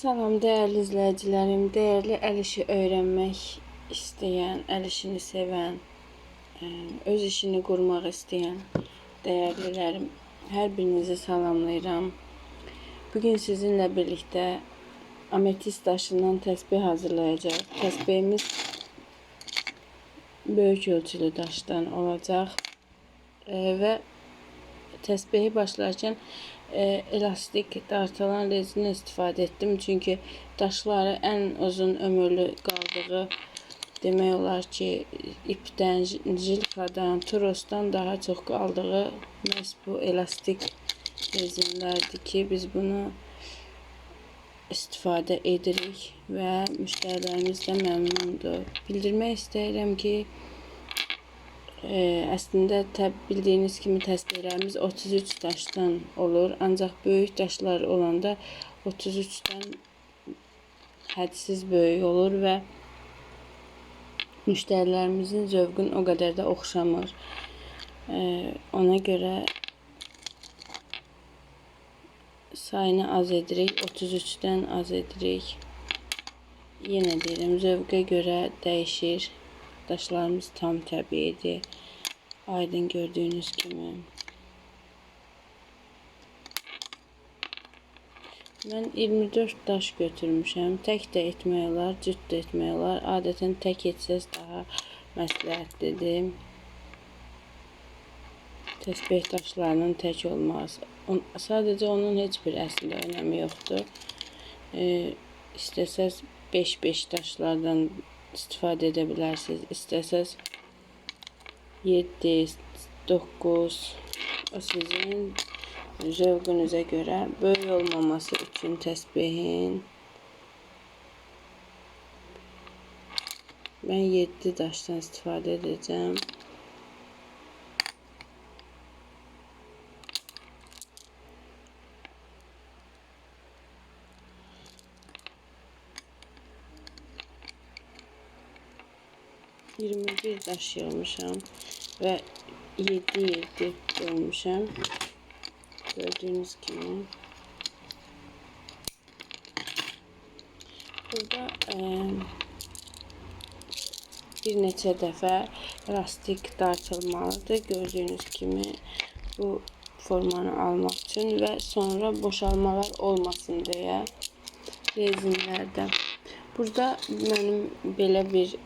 Salam değerli izləyicilərim, değerli əl işi öyrənmək istəyən, əl işini sevən, ə, öz işini qurmaq istəyən değerlilərim, hər birinizi salamlayıram. Bugün sizinlə birlikdə ametist daşından təsbih hazırlayacağıq. Təsbihimiz böyük ölçülü daşdan olacaq ə, və təsbihi başlarkən e, elastik dartılan rezin istifadə etdim. Çünki daşları ən uzun ömürlü qaldığı demək olar ki, ipdən, jilkadan, trosdan daha çox qaldığı məhz bu elastik rezinlərdir ki, biz bunu istifadə edirik və müştərilərimiz də məmnundur. Bildirmək istəyirəm ki, e, əslində təb bildiyiniz kimi təsbihlərimiz 33 daşdan olur. Ancaq böyük daşlar olanda 33-dən hədsiz böyük olur və müştərilərimizin zövqün o qədər də oxşamır. E, ona görə sayını az edirik, 33-dən az edirik. Yenə deyirəm, zövqə görə dəyişir. Daşlarımız tam təbiidir. Aydın gördüğünüz kimi. Mən 24 daş götürmüşəm. Tək də etmək olar, cüt də etmək olar. Adətən tək etsəz daha məsləhətlidir. Təsbih daşlarının tək olması. On, sadəcə onun heç bir əslində önəmi yoxdur. E, istəsəz 5-5 daşlardan istifadə edə bilərsiniz. İstəsəz 7, 9 o sizin zövqünüzə görə böyük olmaması üçün təsbihin mən 7 daşdan istifadə edəcəm. Yirmi bir daş yığmışam və 7 7 bölmüşəm. Gördüğünüz gibi. Burada e, bir neçə dəfə lastik dartılmalıdır. Gördüğünüz kimi bu formanı almaq üçün və sonra boşalmalar olmasın deyə rezinlərdə. Burada mənim belə bir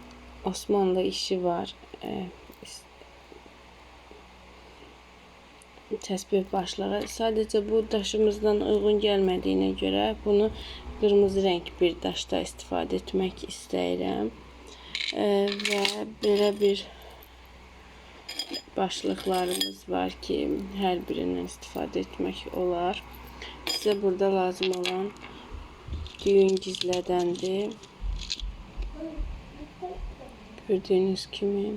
Osmanlı işi var. E, təsbih başlığı. Sadəcə bu daşımızdan uyğun gəlmədiyinə görə bunu qırmızı rəng bir daşda istifadə etmək istəyirəm. E, və belə bir başlıqlarımız var ki, hər birindən istifadə etmək olar. Sizə burada lazım olan düyün gizlədəndir. Gördüğünüz kimi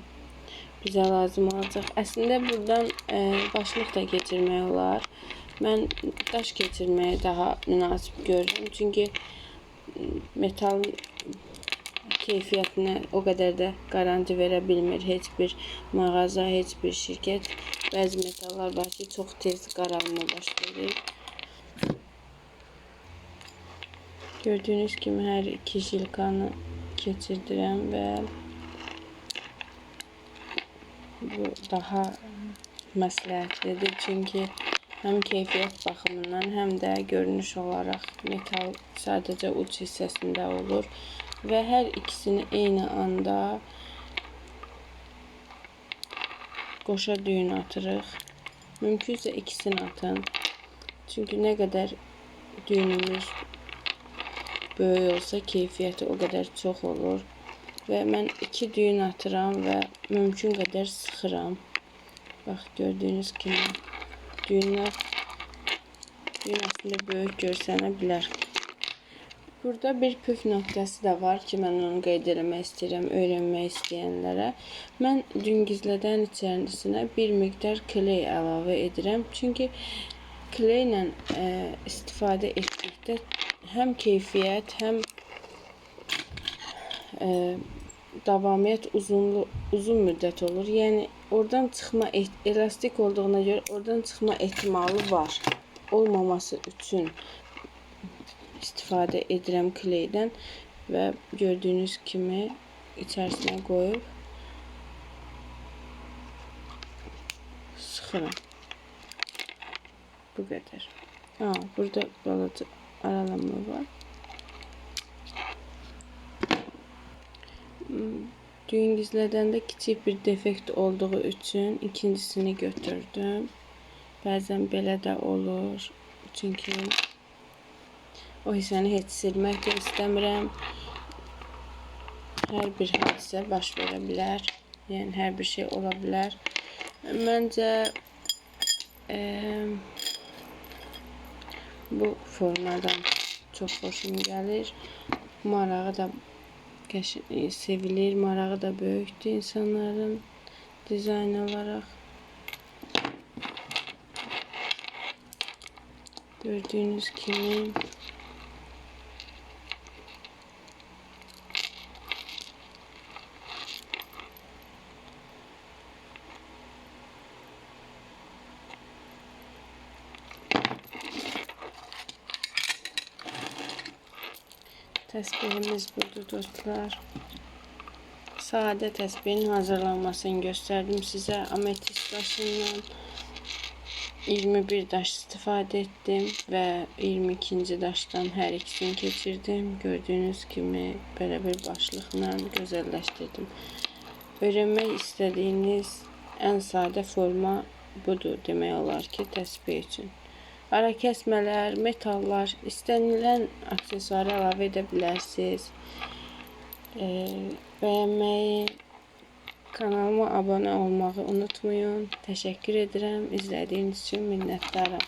bize lazım olacak. Aslında buradan e, başlık da geçirmək olar. Mən daş keçirməyi daha münasib görürüm. Çünki metal keyfiyyətinə o qədər də garanti verə bilmir heç bir mağaza, heç bir şirkət. Bəzi metallar var ki, çox tez qaralma baş verir. Gördüğünüz kimi hər iki jilkanı keçirdirəm və bu daha məsləhətlidir. Çünki həm keyfiyyət baxımından, həm də görünüş olaraq metal sadəcə uc hissəsində olur və hər ikisini eyni anda qoşa düyün atırıq. Mümkünsə ikisini atın. Çünki nə qədər düyünümüz böyük olsa keyfiyyəti o qədər çox olur. Ve ben iki düğün atıram ve mümkün kadar sıxıram. Bak gördüğünüz gibi düğünler düğün aslında böyük görsənə. Burada bir püf nöqtəsi də var ki, mən onu qeyd etmək istəyirəm öyrənmək istəyənlərə. Mən dün gizlədən içərisinə bir miqdar kley əlavə edirəm. Çünki kleylə e, istifadə etdikdə həm keyfiyyət, həm e, davamiyyət uzunlu uzun müddət olur. Yəni oradan çıxma elastik olduğuna görə oradan çıxma ehtimalı var. Olmaması üçün istifadə edirəm kleydən və gördüyünüz kimi içərisinə qoyub sıxıram. Bu qədər. Ha, burada balaca aralama var. Düyün gizlədəndə kiçik bir defekt olduğu üçün ikincisini götürdüm. Bəzən belə də olur. Çünki o hissəni heç silmək də istəmirəm. Hər bir hadisə baş verə bilər. Yəni hər bir şey ola bilər. Məncə eee bu formadan çox xoşum gəlir. Marağı da sevilir, marağı da böyükdür insanların dizayn olaraq. Gördüğünüz kimi Təsbihimiz budur dostlar. Sade təsbihin hazırlanmasını gösterdim size. Ametist daşından 21 daş istifadə etdim və 22-ci daşdan hər ikisini keçirdim. Gördüyünüz kimi belə bir başlıqla gözəlləşdirdim. Öyrənmək istədiyiniz ən sadə forma budur demək olar ki, təsbih üçün. Ara kəsmələr, metallar, istənilən aksesuarı əlavə edə bilərsiniz. Ee, bəyənməyi, kanalıma abunə olmağı unutmayın. Təşəkkür edirəm. İzlədiyiniz üçün minnətdaram.